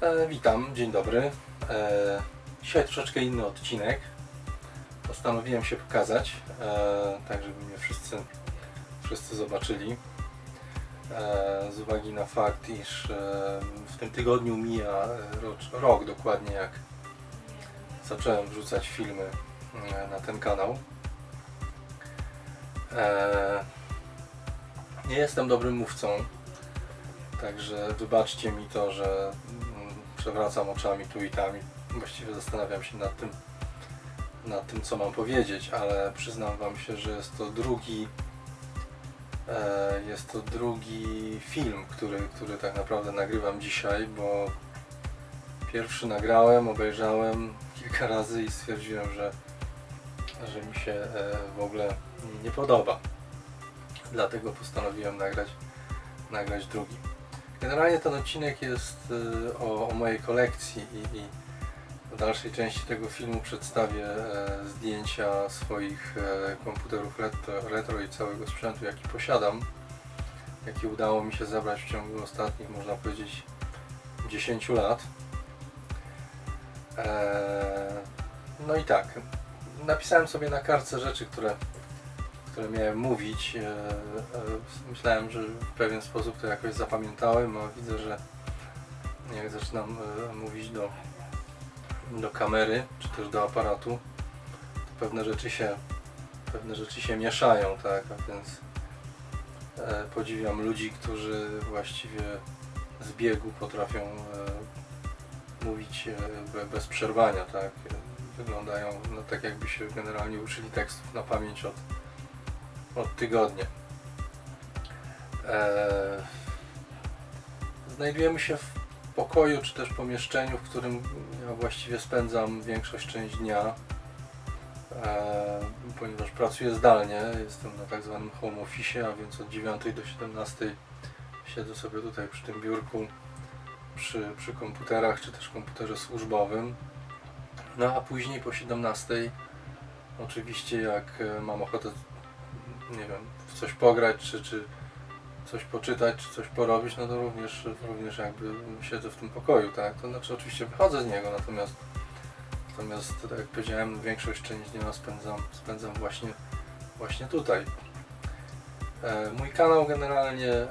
E, witam, dzień dobry. E, dzisiaj troszeczkę inny odcinek. Postanowiłem się pokazać, e, tak żeby mnie wszyscy, wszyscy zobaczyli. E, z uwagi na fakt, iż e, w tym tygodniu mija e, rocz, rok dokładnie jak zacząłem wrzucać filmy e, na ten kanał. E, nie jestem dobrym mówcą, Także wybaczcie mi to, że przewracam oczami tu i tam i właściwie zastanawiam się nad tym, nad tym co mam powiedzieć, ale przyznam Wam się, że jest to drugi e, jest to drugi film, który, który tak naprawdę nagrywam dzisiaj, bo pierwszy nagrałem, obejrzałem kilka razy i stwierdziłem, że, że mi się e, w ogóle nie podoba. Dlatego postanowiłem nagrać, nagrać drugi. Generalnie ten odcinek jest y, o, o mojej kolekcji i, i w dalszej części tego filmu przedstawię e, zdjęcia swoich e, komputerów retro, retro i całego sprzętu jaki posiadam, jaki udało mi się zebrać w ciągu ostatnich można powiedzieć 10 lat. E, no i tak, napisałem sobie na kartce rzeczy, które które miałem mówić. e, e, Myślałem, że w pewien sposób to jakoś zapamiętałem, a widzę, że jak zaczynam e, mówić do, do kamery, czy też do aparatu, to pewne rzeczy się, pewne rzeczy się mieszają, tak, a więc podziwiam ludzi, którzy właściwie z biegu potrafią mówić be- bez przerwania, tak. Wyglądają no, tak, jakby się generalnie uczyli tekstów na pamięć od od tygodnia. Eee, znajdujemy się w pokoju czy też pomieszczeniu, w którym ja właściwie spędzam większość część dnia, eee, ponieważ pracuję zdalnie, jestem na tak zwanym home office, a więc od 9 do 17 siedzę sobie tutaj przy tym biurku, przy, przy komputerach czy też komputerze służbowym. No a później po 17 oczywiście jak e, mam ochotę nie wiem, w coś pograć, czy, czy coś poczytać, czy coś porobić, no to również, również jakby siedzę w tym pokoju, tak? To znaczy oczywiście wychodzę z niego, natomiast natomiast tak jak powiedziałem, większość część dnia spędzam, spędzam właśnie, właśnie tutaj. E, mój kanał generalnie, e,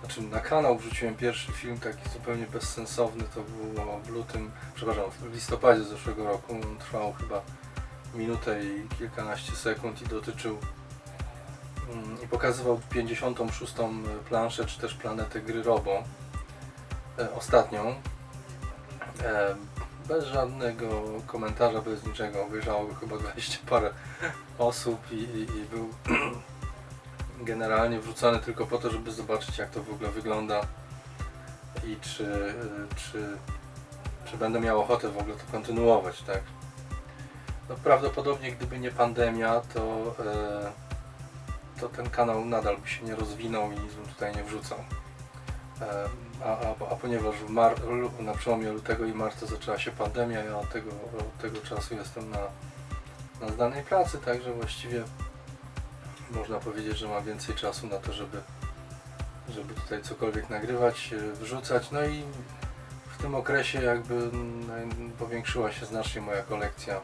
znaczy na kanał wrzuciłem pierwszy film taki zupełnie bezsensowny, to było w lutym, przepraszam, w listopadzie zeszłego roku, on trwał chyba minutę i kilkanaście sekund i dotyczył i pokazywał 56. planszę, czy też planetę gry Robo, e, ostatnią. E, bez żadnego komentarza, bez niczego. Obejrzało go chyba 20 parę osób i, i, i był generalnie wrzucony tylko po to, żeby zobaczyć jak to w ogóle wygląda i czy, czy, czy będę miał ochotę w ogóle to kontynuować, tak? No prawdopodobnie gdyby nie pandemia, to, e, to ten kanał nadal by się nie rozwinął i bym tutaj nie wrzucał. A, a, a ponieważ w mar- na przełomie lutego i marca zaczęła się pandemia, ja od tego, od tego czasu jestem na, na pracy, także właściwie można powiedzieć, że mam więcej czasu na to, żeby, żeby tutaj cokolwiek nagrywać, e, wrzucać. No i w tym okresie jakby mm, powiększyła się znacznie moja kolekcja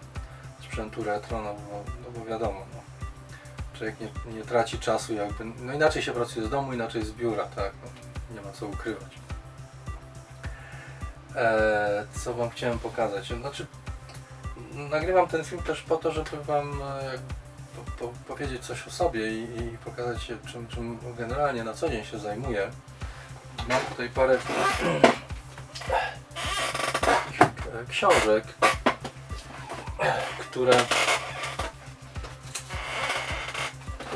sprzętu retro, no bo, no bo wiadomo, no, człowiek nie, nie traci czasu jakby, no inaczej się pracuje z domu, inaczej z biura, tak, no, nie ma co ukrywać. Eee, co Wam chciałem pokazać? Znaczy, nagrywam ten film też po to, żeby Wam e, po, po, powiedzieć coś o sobie i, i pokazać się, czym, czym generalnie na co dzień się zajmuję. Mam tutaj parę e, książek, które,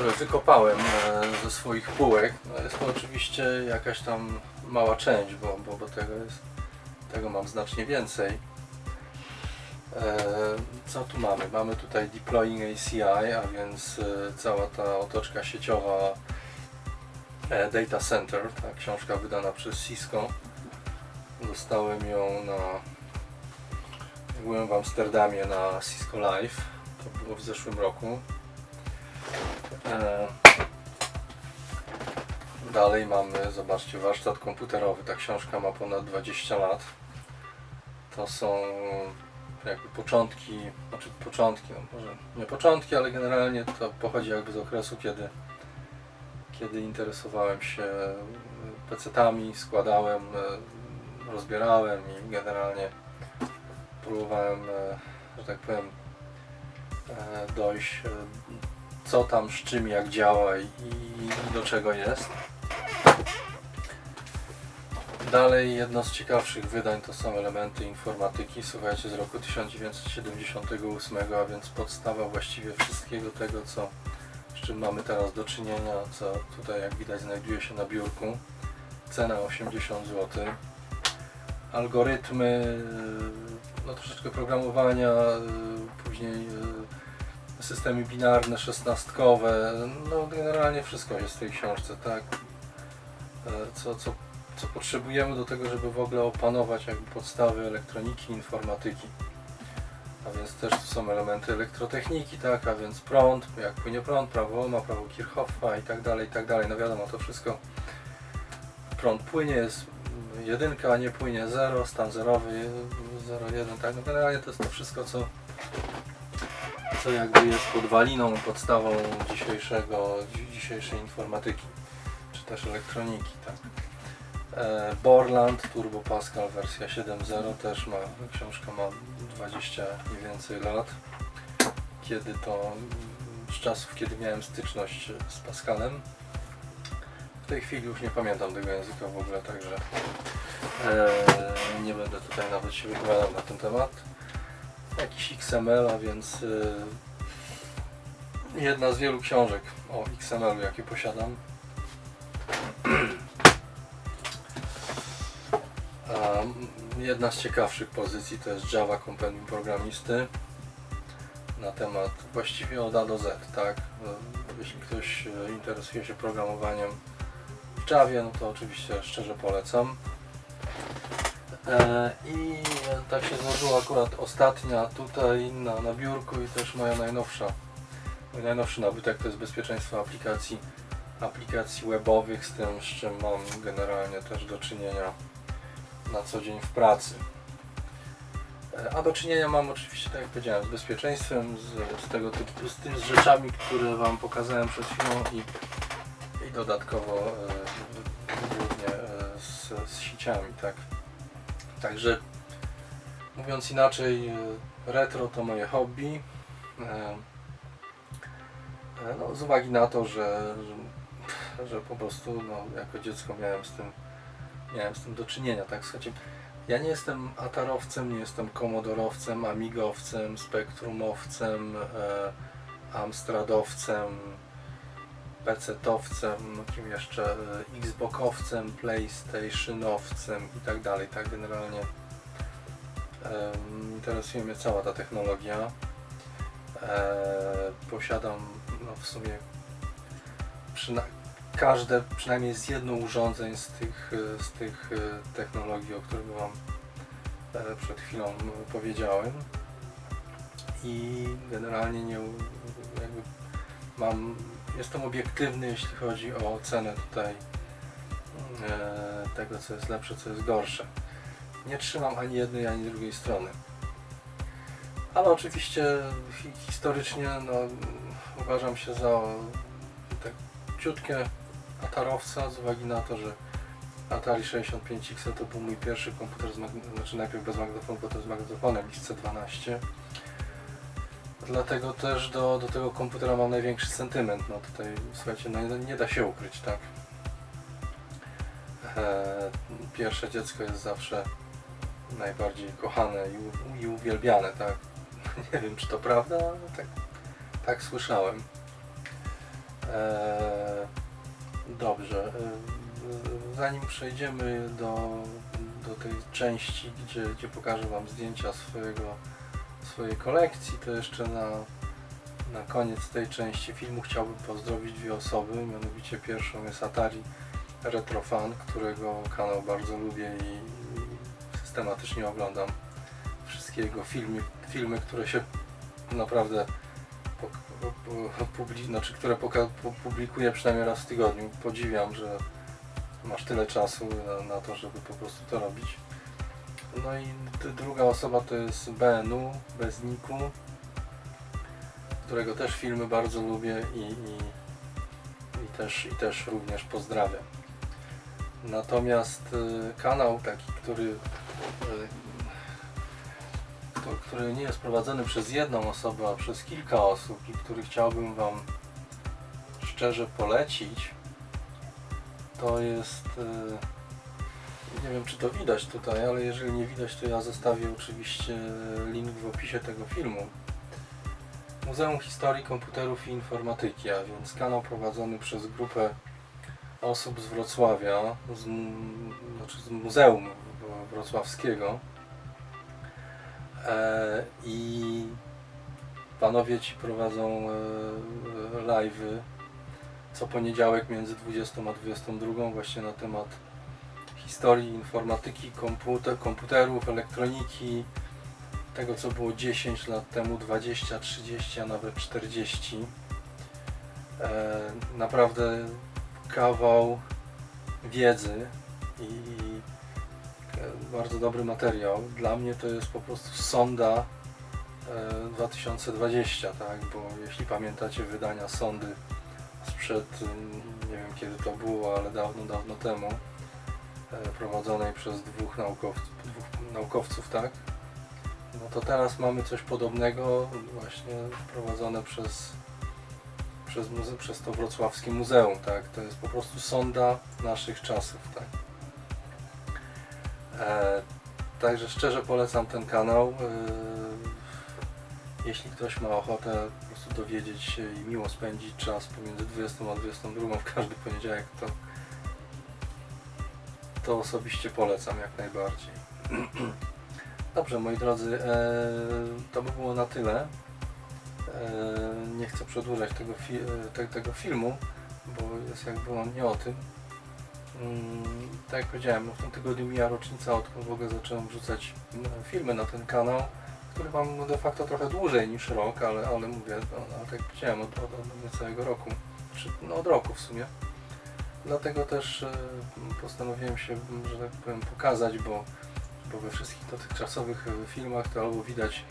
które wykopałem e, ze swoich półek. No jest to oczywiście jakaś tam mała część, bo, bo, bo tego, jest, tego mam znacznie więcej. E, Co tu mamy? Mamy tutaj Deploying ACI, a więc e, cała ta otoczka sieciowa Data Center, ta książka wydana przez Cisco. Dostałem ją na Byłem w Amsterdamie na Cisco Live. To było w zeszłym roku. E, Dalej mamy, zobaczcie, warsztat komputerowy. Ta książka ma ponad 20 lat. To są jakby początki, znaczy początki, no może nie początki, ale generalnie to pochodzi jakby z okresu, kiedy, kiedy interesowałem się PC-tami, składałem, e, rozbierałem i generalnie próbowałem, e, że tak powiem, dojść, co tam, z czym, jak działa i, do czego jest. Dalej jedno z ciekawszych wydań to są elementy informatyki, słuchajcie, z roku 1978, a więc podstawa właściwie wszystkiego tego, co, z czym mamy teraz do czynienia, co tutaj jak widać znajduje się na biurku. Cena 80 zł. Algorytmy, no troszeczkę programowania, yy, później yy, systemy binarne, szesnastkowe, no generalnie wszystko jest w tej książce, tak? E, Co, co co potrzebujemy do tego, żeby w ogóle opanować jakby podstawy elektroniki, informatyki. A więc też tu są elementy elektrotechniki, tak, a więc prąd, jak płynie prąd, prawo Ohma, prawo Kirchhoffa i tak dalej, i tak dalej. No wiadomo, to wszystko prąd płynie, jest jedynka, nie płynie zero, stan zerowy, 0,1, tak, no generalnie to jest to wszystko, co co jakby jest podwaliną, podstawą dzisiejszego, dzi- dzisiejszej informatyki, czy też elektroniki, tak. E, Borland Turbo Pascal wersja 7.0 też ma, książka ma 20 i więcej lat. Kiedy to, z czasów kiedy miałem styczność z Pascalem. W tej chwili już nie pamiętam tego języka w ogóle, także e, nie będę tutaj nawet się wypowiadał na ten temat. Jakiś XML, a więc e, jedna z wielu książek o XML-u jakie posiadam. Jedna z ciekawszych pozycji to jest Java Compendium Programisty na temat właściwie od A do Z, tak? Jeśli ktoś e, interesuje się programowaniem w Javie, no to oczywiście szczerze polecam. E, I tak się złożyła akurat ostatnia tutaj na, na biurku i też moja najnowsza, mój najnowszy nabytek to jest bezpieczeństwo aplikacji, aplikacji webowych, z tym z czym mam generalnie też do czynienia na co dzień w pracy. E, A do czynienia mam oczywiście, tak jak powiedziałem, z bezpieczeństwem, z, z tego typu, z tym z rzeczami, które Wam pokazałem przed chwilą i, i dodatkowo e, głównie e, z, z tak. Także mówiąc inaczej, retro to moje hobby. E, e, No, z uwagi na to, że, że, że po prostu no, jako dziecko miałem z tym miałem z tym do czynienia, tak? Słuchajcie, ja nie jestem atarowcem, nie jestem komodorowcem, amigowcem, spektrumowcem, e, amstradowcem, pecetowcem, kim jeszcze, e, xboxowcem, playstationowcem i tak dalej, tak generalnie e, interesuje mnie cała ta technologia. E, posiadam no, w sumie przyna- każde, przynajmniej z jedno urządzeń z tych, e, z tych e, technologii, o których Wam przed chwilą powiedziałem. I generalnie nie, jakby mam, jestem obiektywny, jeśli chodzi o ocenę tutaj e, tego, co jest lepsze, co jest gorsze. Nie trzymam ani jednej, ani drugiej strony. Ale oczywiście hi- historycznie no, uważam się za tak ciutkie atarowca z uwagi na to, że Atari 65X to był mój pierwszy komputer, z znaczy najpierw bez magnetofonu, potem z magnetofonem XC12. Dlatego też do, do tego komputera mam największy sentyment. No tutaj, słuchajcie, no nie, da się ukryć, tak? E, pierwsze dziecko jest zawsze najbardziej kochane i, i uwielbiane, tak? Nie wiem, czy to prawda, ale tak, tak słyszałem. E, Dobrze. y, Zanim przejdziemy do, do tej części, gdzie, gdzie pokażę Wam zdjęcia swojego, swojej kolekcji, to jeszcze na, na koniec tej części filmu chciałbym pozdrowić dwie osoby. Mianowicie pierwszą jest Atari Retrofan, którego kanał bardzo lubię i, systematycznie oglądam wszystkie jego filmy, filmy, które się naprawdę publi- znaczy, które publikuję przynajmniej raz w tygodniu. Podziwiam, że, masz tyle czasu na, na to, żeby po prostu to robić. No i druga osoba to jest BNU, bez niku, którego też filmy bardzo lubię i, i, i, też, i też również pozdrawiam. Natomiast y, kanał taki, który, y, który nie jest prowadzony przez jedną osobę, a przez kilka osób i który chciałbym Wam szczerze polecić, to jest. Nie wiem, czy to widać tutaj, ale jeżeli nie widać, to ja zostawię oczywiście link w opisie tego filmu. Muzeum Historii Komputerów i Informatyki, a więc kanał prowadzony przez grupę osób z Wrocławia, z, znaczy z Muzeum Wrocławskiego. E, I panowie ci prowadzą e, live'y co poniedziałek między 20 a 22 właśnie na temat historii informatyki, komputer, komputerów, elektroniki, tego co było 10 lat temu, 20, 30, a nawet 40. E, naprawdę kawał wiedzy i e, bardzo dobry materiał. Dla mnie to jest po prostu sonda e, 2020, tak? Bo jeśli pamiętacie wydania sondy sprzed, ym, nie wiem kiedy to było, ale dawno, dawno temu, e, prowadzonej przez dwóch naukowców, dwóch naukowców, tak? No to teraz mamy coś podobnego, właśnie prowadzone przez, przez, muze- przez to wrocławskie muzeum, tak? To jest po prostu sonda naszych czasów, tak? E, także szczerze polecam ten kanał. E, jeśli ktoś ma ochotę po prostu dowiedzieć się i miło spędzić czas pomiędzy 20 a 22 w każdy poniedziałek, to, to osobiście polecam jak najbardziej. Dobrze, moi drodzy, e, to by było na tyle. E, nie chcę przedłużać tego, fi- e, te, tego filmu, bo jest jakby on nie o tym. Mm, tak jak powiedziałem, no w tym tygodniu mija rocznica, odkąd w ogóle zacząłem wrzucać filmy na ten kanał który mam de facto trochę dłużej niż rok, ale, ale mówię, no, tak jak powiedziałem, od, od, od niecałego roku, czy no, od roku w sumie. Dlatego też e, postanowiłem się, że tak powiem, pokazać, bo, bo we wszystkich dotychczasowych e, filmach to albo widać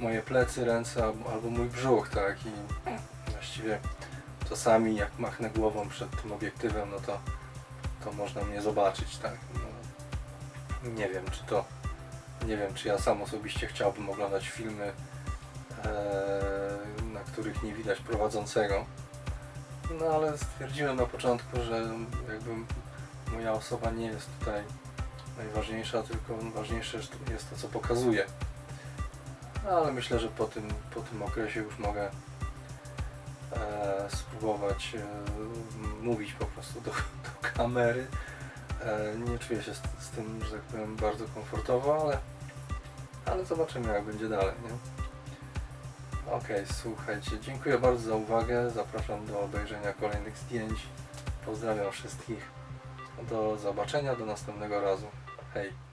moje plecy, ręce, albo, albo mój brzuch, tak, i właściwie czasami jak machnę głową przed tym obiektywem, no to, to można mnie zobaczyć, tak. No, nie wiem, czy to nie wiem, czy ja sam osobiście chciałbym oglądać filmy, e, na których nie widać prowadzącego. No ale stwierdziłem na początku, że jakby moja osoba nie jest tutaj najważniejsza, tylko ważniejsze jest to, co pokazuje. Ale myślę, że po tym, po tym okresie już mogę e, spróbować e, mówić po prostu do, do kamery. E, nie czuję się z, z tym, że tak powiem, bardzo komfortowo, ale, ale zobaczymy jak będzie dalej, nie? Okej, słuchajcie, dziękuję bardzo za uwagę, zapraszam do obejrzenia kolejnych zdjęć, pozdrawiam wszystkich, do zobaczenia, do następnego razu, hej!